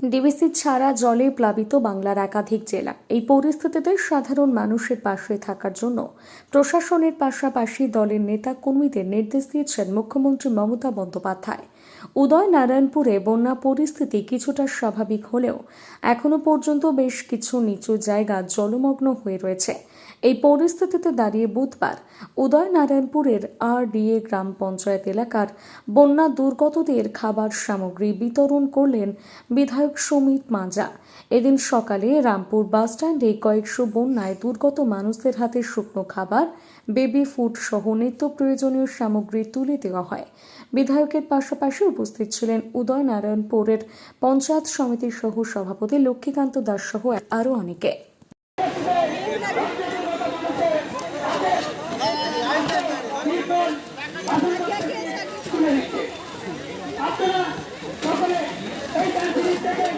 DBC ছাড়া জলে প্লাবিত বাংলার একাধিক জেলা। এই পরিস্থিতিতে সাধারণ মানুষের পাশে থাকার জন্য প্রশাসনের পাশাপাশি দলের নেতা কর্মীদের নির্দেশ দিয়েছেন মুখ্যমন্ত্রী মমতা বন্দ্যোপাধ্যায়। উদয় নারায়ণপুরে বন্যা পরিস্থিতি কিছুটা স্বাভাবিক হলেও এখনও পর্যন্ত বেশ কিছু নিচু জায়গা জলমগ্ন হয়ে রয়েছে। এই পরিস্থিতিতে দাঁড়িয়ে বুধবার উদয় নারায়ণপুরের আর ডিএ গ্রাম পঞ্চায়েত এলাকার বন্যা দুর্গতদের খাবার সামগ্রী বিতরণ করলেন বিধায়ক সুমিত মাজা এদিন সকালে রামপুর বাসস্ট্যান্ডে কয়েকশো বন্যায় দুর্গত মানুষদের হাতে শুকনো খাবার, বেবি ফুড সহ নিত্য প্রয়োজনীয় সামগ্রী তুলে দেওয়া হয়। বিধায়কের পাশাপাশি উপস্থিত ছিলেন উদয় নারায়ণপুরের পঞ্চায়েত সমিতির সহ সভাপতি লক্ষ্মীকান্ত দাস সহ আরও অনেকে। আমাদের